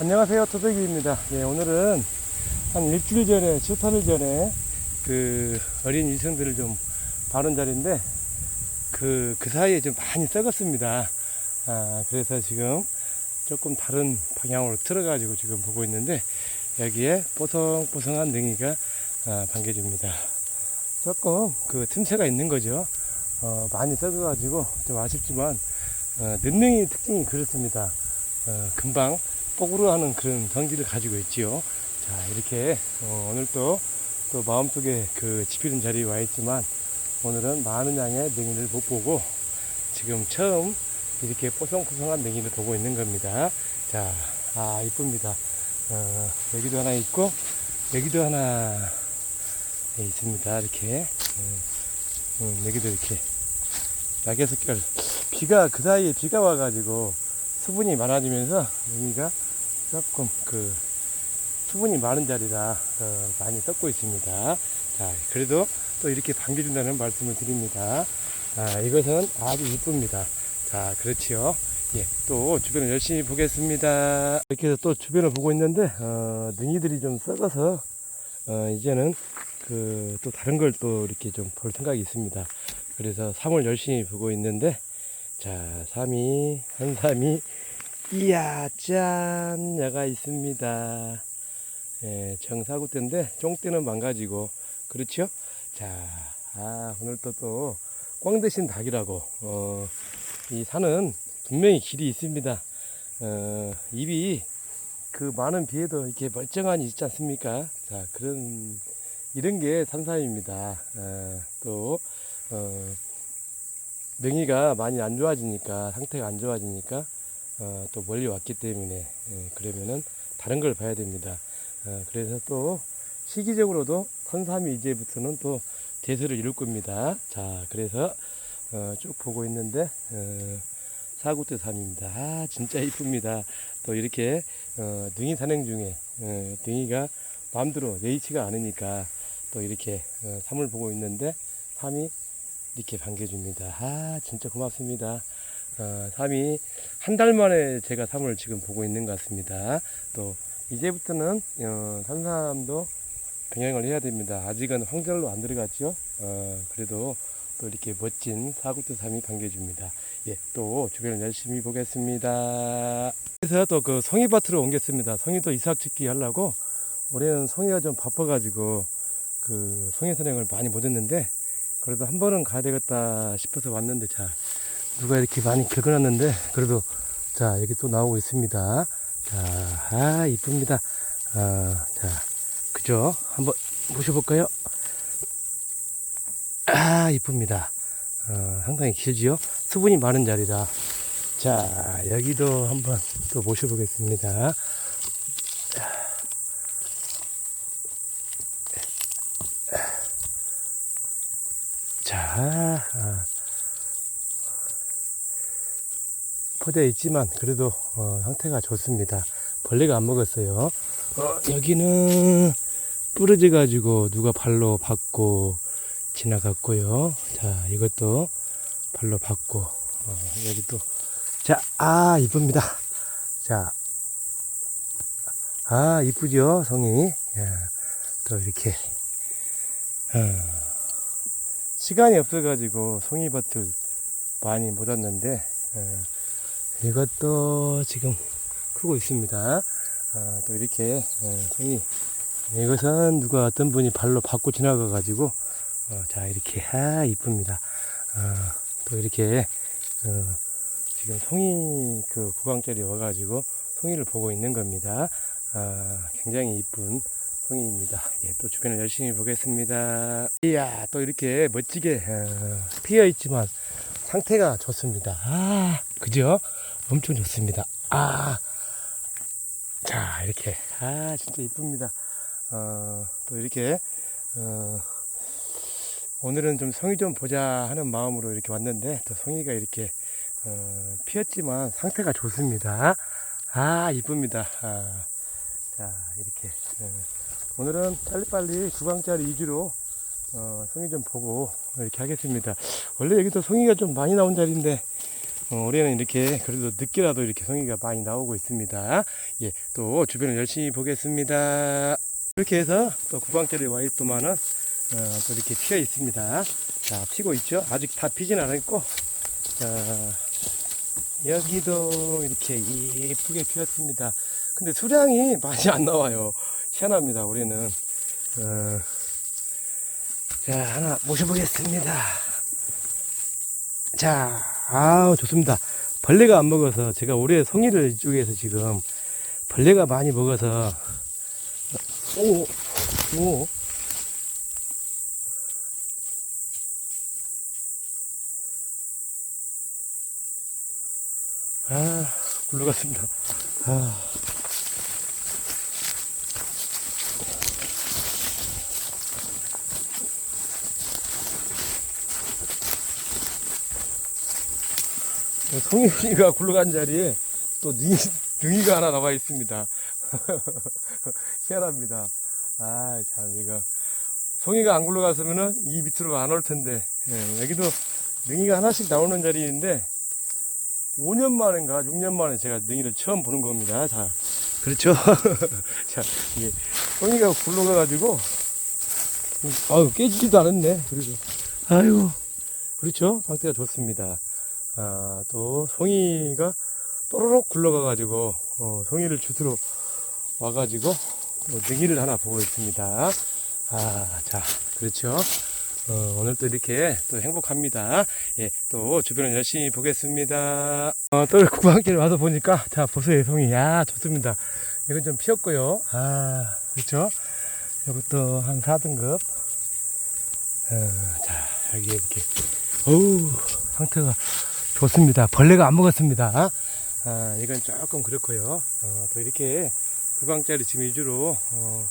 안녕하세요 토백이입니다. 예, 오늘은 한 일주일 전에 7, 8일 전에 그 어린 이성들을 좀 바른 자리인데 그, 그 사이에 좀 많이 썩었습니다. 아, 그래서 지금 조금 다른 방향으로 틀어가지고 지금 보고 있는데 여기에 뽀송뽀송한 능이가 아, 반겨줍니다. 조금 그 틈새가 있는 거죠. 어, 많이 썩어가지고 좀 아쉽지만 어, 늦능이 특징이 그렇습니다. 어, 금방 뽀구로 하는 그런 성질을 가지고 있지요. 자, 이렇게, 어, 오늘 또, 또 마음속에 그 지피는 자리에 와 있지만, 오늘은 많은 양의 냉이를 못 보고, 지금 처음 이렇게 뽀송뽀송한 냉이를 보고 있는 겁니다. 자, 아, 이쁩니다. 어, 여기도 하나 있고, 여기도 하나 있습니다. 이렇게. 음, 음, 여기도 이렇게. 약의 색깔. 비가, 그 사이에 비가 와가지고, 수분이 많아지면서 여기가 조금 그 수분이 많은 자리라 어, 많이 썩고 있습니다. 자, 그래도 또 이렇게 반겨준다는 말씀을 드립니다. 아, 이것은 아주 이쁩니다. 자, 그렇지요. 예, 또 주변을 열심히 보겠습니다. 이렇게 해서 또 주변을 보고 있는데, 어, 능이들이 좀 썩어서, 어, 이제는 그 또 다른 걸 또 이렇게 좀 볼 생각이 있습니다. 그래서 3월 열심히 보고 있는데, 자, 3위, 한 3위, 이야, 짠, 야가 있습니다. 예, 정사구 때인데, 종 때는 망가지고, 그렇죠? 자, 아, 오늘 또 또, 꽝 대신 닭이라고, 어, 이 산은 분명히 길이 있습니다. 어, 입이 그 많은 비에도 이렇게 멀쩡하니 있지 않습니까? 자, 그런, 이런 게 산삼입니다. 어, 또, 어, 능이가 많이 안 좋아지니까 상태가 안 좋아지니까 어, 또 멀리 왔기 때문에 예, 그러면은 다른 걸 봐야 됩니다. 어, 그래서 또 시기적으로도 선삼이 이제부터는 또 대세를 이룰 겁니다. 자 그래서 어, 쭉 보고 있는데 어, 사구대 삼입니다. 아 진짜 이쁩니다. 또 이렇게 어, 능이 산행 중에 어, 능이가 마음대로 예의치가 않으니까 또 이렇게 어, 삼을 보고 있는데 삼이 이렇게 반겨줍니다. 아, 진짜 고맙습니다. 어, 3이 한 달 만에 제가 3을 지금 보고 있는 것 같습니다. 또, 이제부터는, 어, 산삼도 병행을 해야 됩니다. 아직은 황절로 안 들어갔죠? 어, 그래도 또 이렇게 멋진 사구트 3이 반겨줍니다. 예, 또 주변을 열심히 보겠습니다. 그래서 또그 송이밭으로 옮겼습니다. 송이도 이삭 짓기 하려고 올해는 송이가 좀 바빠가지고 그 송이 선행을 많이 못 했는데 그래도 한 번은 가야 되겠다 싶어서 왔는데 자 누가 이렇게 많이 긁어놨는데 그래도 자 여기 또 나오고 있습니다. 자아 이쁩니다. 아, 자 그죠? 한번 모셔볼까요? 아 이쁩니다. 어, 상당히 길지요? 수분이 많은 자리라 자 여기도 한번 또 모셔보겠습니다 자, 아, 포대에 있지만 그래도 어, 상태가 좋습니다. 벌레가 안 먹었어요. 어, 여기는 부러져 가지고 누가 발로 밟고 지나갔고요. 자, 이것도 발로 밟고 어, 여기도 자, 아 이쁩니다. 자, 아 이쁘죠 성이. 야, 또 이렇게. 어. 시간이 없어가지고 송이밭을 많이 못 왔는데 어, 이것도 지금 크고 있습니다. 어, 또 이렇게 어, 송이 이것은 누가 어떤 분이 발로 밟고 지나가가지고 어, 자 이렇게 아 이쁩니다. 어, 또 이렇게 어, 지금 송이 그 구강짜리 와가지고 송이를 보고 있는 겁니다. 아, 굉장히 이쁜 송이입니다. 예, 또 주변을 열심히 보겠습니다. 이야, 또 이렇게 멋지게 어, 피어 있지만 상태가 좋습니다. 아, 그죠? 엄청 좋습니다. 아, 자, 이렇게. 아, 진짜 이쁩니다. 어, 또 이렇게, 어, 오늘은 좀 송이 좀 보자 하는 마음으로 이렇게 왔는데, 또 송이가 이렇게, 어, 피었지만 상태가 좋습니다. 아, 이쁩니다. 아, 자, 이렇게. 어, 오늘은 빨리빨리 구강짜리 위주로 어, 송이 좀 보고 이렇게 하겠습니다. 원래 여기도 송이가 좀 많이 나온 자리인데 어, 올해는 이렇게 그래도 늦게라도 이렇게 송이가 많이 나오고 있습니다. 예, 또 주변을 열심히 보겠습니다. 이렇게 해서 또 구강짜리 와이프만은 어, 또 이렇게 피어 있습니다. 자, 피고 있죠? 아직 다 피진 않았고, 자, 여기도 이렇게 예쁘게 피었습니다. 근데 수량이 많이 안 나와요. 희한합니다, 올해는. 어, 자, 하나 모셔보겠습니다. 자, 아우, 좋습니다. 벌레가 안 먹어서, 제가 올해 송이를 이쪽에서 지금, 벌레가 많이 먹어서, 오, 오. 아, 굴러갔습니다. 아. 송이가 굴러간 자리에 또 능이, 능이가 하나 나와 있습니다. 희한합니다. 아, 참, 이거. 송이가 안 굴러갔으면은 이 밑으로 안 올 텐데, 예, 여기도 능이가 하나씩 나오는 자리인데, 5년 만인가 6년 만에 제가 능이를 처음 보는 겁니다. 자, 그렇죠. 자, 이게 송이가 굴러가가지고, 아유, 깨지지도 않았네. 그래도. 아이고. 그렇죠. 상태가 좋습니다. 아, 또, 송이가 또로록 굴러가가지고, 어, 송이를 주스러 와가지고, 또 능이를 하나 보고 있습니다. 아, 자, 그렇죠. 어, 오늘 또 이렇게 또 행복합니다. 예, 또 주변을 열심히 보겠습니다. 어, 또 구강길 와서 보니까, 자, 보세요, 송이. 야, 좋습니다. 이건 좀 피었고요. 아, 그렇죠. 이것도 한 4등급. 어, 자, 여기 이렇게. 어우, 상태가 좋습니다. 벌레가 안 먹었습니다. 아, 이건 조금 그렇고요. 어, 또 이렇게 구강짜리 지금 위주로 어,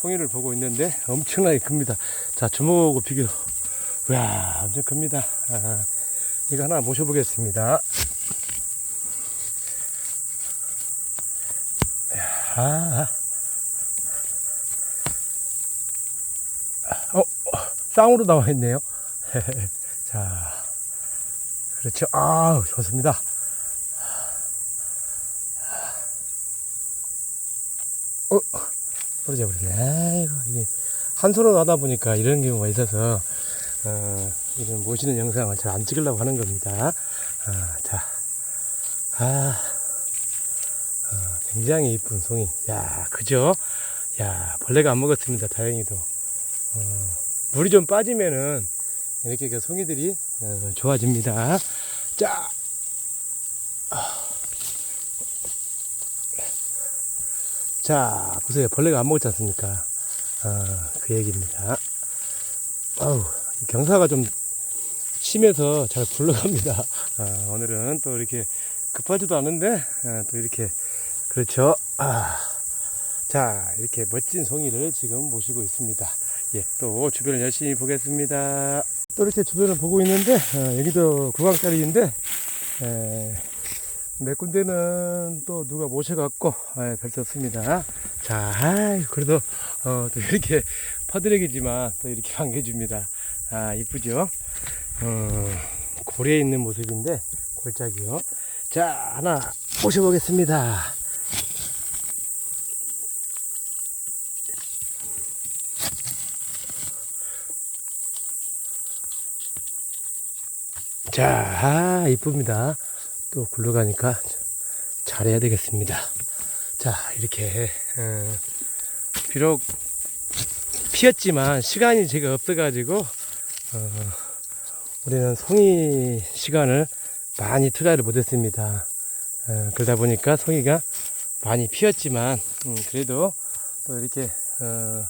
송이를 보고 있는데 엄청나게 큽니다. 자, 주먹하고 비교. 이야, 엄청 큽니다. 아, 이거 하나 모셔보겠습니다. 아, 어, 쌍으로 나와 있네요. 자, 그렇죠. 아, 좋습니다. 어, 떨어져 버리네. 아이고, 이게 한 손으로 하다 보니까 이런 경우가 있어서, 어, 이런 모시는 영상을 잘 안 찍으려고 하는 겁니다. 아, 자, 아, 어, 굉장히 이쁜 송이. 야, 그죠? 야, 벌레가 안 먹었습니다. 다행히도. 어, 물이 좀 빠지면은, 이렇게 그 송이들이 어, 좋아집니다. 자, 자, 보세요. 벌레가 안 먹었지 않습니까? 어, 그 얘기입니다. 아우, 경사가 좀 심해서 잘 굴러갑니다. 아, 오늘은 또 이렇게 급하지도 않은데, 아, 또 이렇게, 그렇죠. 아, 자, 이렇게 멋진 송이를 지금 모시고 있습니다. 예, 또 주변을 열심히 보겠습니다. 또 이렇게 주변을 보고 있는데, 어, 여기도 구강짜리인데, 에, 몇 군데는 또 누가 모셔갖고, 예, 별수 없습니다. 자, 아이, 그래도, 어, 또 이렇게 퍼드레기지만 또 이렇게 반겨줍니다. 아, 이쁘죠? 어, 고래에 있는 모습인데, 골짜기요. 자, 하나 모셔보겠습니다. 자, 아, 이쁩니다. 또 굴러가니까 잘해야 되겠습니다. 자, 이렇게, 어, 비록 피었지만 시간이 제가 없어가지고, 어, 우리는 송이 시간을 많이 투자를 못했습니다. 어, 그러다 보니까 송이가 많이 피었지만, 음, 그래도 또 이렇게, 어,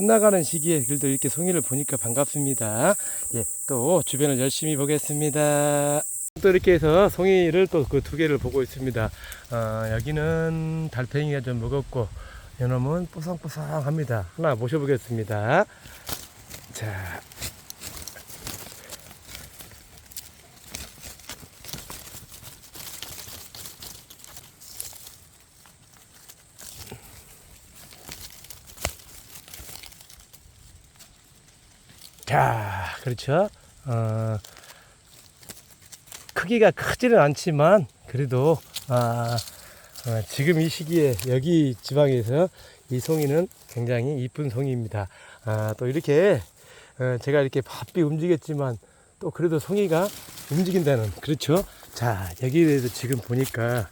끝나가는 시기에 그래도 이렇게 송이를 보니까 반갑습니다. 예, 또 주변을 열심히 보겠습니다. 또 이렇게 해서 송이를 또 그 두 개를 보고 있습니다. 어, 여기는 달팽이가 좀 무겁고 요놈은 뽀송뽀송합니다. 하나 모셔보겠습니다. 자. 자, 그렇죠. 어, 큰 크기가 크지는 않지만 그래도 아, 어, 지금 이 시기에 여기 지방에서 이 송이는 굉장히 이쁜 송이입니다. 아, 또 이렇게 어, 제가 이렇게 바삐 움직였지만 또 그래도 송이가 움직인다는 그렇죠. 자 여기에도 지금 보니까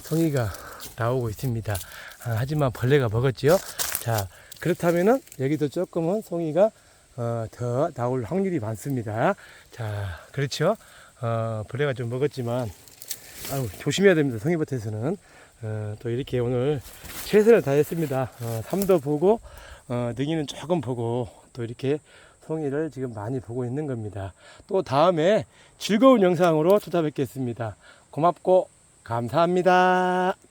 송이가 나오고 있습니다. 아, 하지만 벌레가 먹었지요. 자 그렇다면은 여기도 조금은 송이가 어, 더 나올 확률이 많습니다. 자 그렇죠. 어, 벌레가 좀 먹었지만 아유, 조심해야 됩니다. 송이밭에서는 어, 또 이렇게 오늘 최선을 다했습니다. 어, 삼도 보고 어, 능이는 조금 보고 또 이렇게 송이를 지금 많이 보고 있는 겁니다. 또 다음에 즐거운 영상으로 찾아뵙겠습니다. 고맙고 감사합니다.